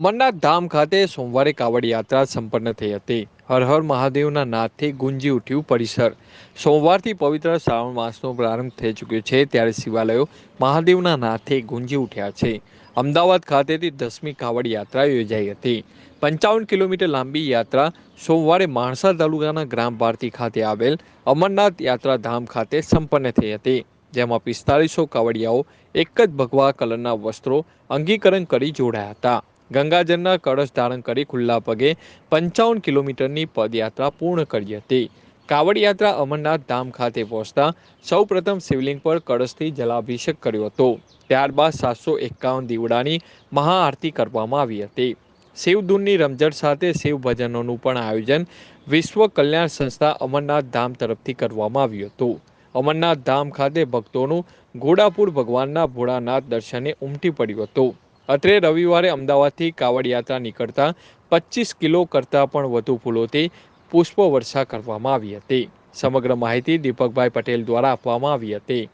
અમરનાથ ધામ ખાતે સોમવારે કાવડ યાત્રા સંપન્ન થઈ હતી. હર હર મહાદેવના નાદથી ગુંજી ઉઠ્યું પરિસર. સોમવારથી પવિત્ર શ્રાવણ માસનો પ્રારંભ થઈ ચૂક્યો છે, ત્યારે શિવાલયો મહાદેવના નાદથી ગુંજી ઉઠ્યા છે. અમદાવાદ ખાતેથી દસમી કાવડ યાત્રા યોજાઈ હતી. પંચાવન કિલોમીટર લાંબી યાત્રા સોમવારે માણસા તાલુકાના ગ્રામ ભારતી ખાતે આવેલ અમરનાથ યાત્રા ધામ ખાતે સંપન્ન થઈ હતી. જેમાં પિસ્તાલીસો કાવડિયાઓ એક જ ભગવા કલરના વસ્ત્રો અંગીકરણ કરી જોડાયા હતા. ગંગાજળના કળશ ધારણ કરી ખુલ્લા પગે પંચાવન કિલોમીટરની પદયાત્રા પૂર્ણ કરી હતી. કાવડ યાત્રા અમરનાથ ધામ ખાતે પહોંચતા સૌપ્રથમ શિવલિંગ પર કળશથી જલાભિષેક કર્યો હતો. ત્યારબાદ સાતસો એકાવન દીવડાની મહાઆરતી કરવામાં આવી હતી. શિવધૂનની રમઝટ સાથે શિવ ભજનોનું પણ આયોજન વિશ્વ કલ્યાણ સંસ્થા અમરનાથ ધામ તરફથી કરવામાં આવ્યું હતું. અમરનાથ ધામ ખાતે ભક્તોનું ઘોડાપુર ભગવાનના ભોળાનાથ દર્શને ઉમટી પડ્યું હતું. અત્રે રવિવારે અમદાવાદથી કાવડ યાત્રા નીકળતા પચીસ કિલો કરતાં પણ વધુ ફૂલોથી પુષ્પવર્ષા કરવામાં આવી હતી. સમગ્ર માહિતી દીપકભાઈ પટેલ દ્વારા આપવામાં આવી હતી.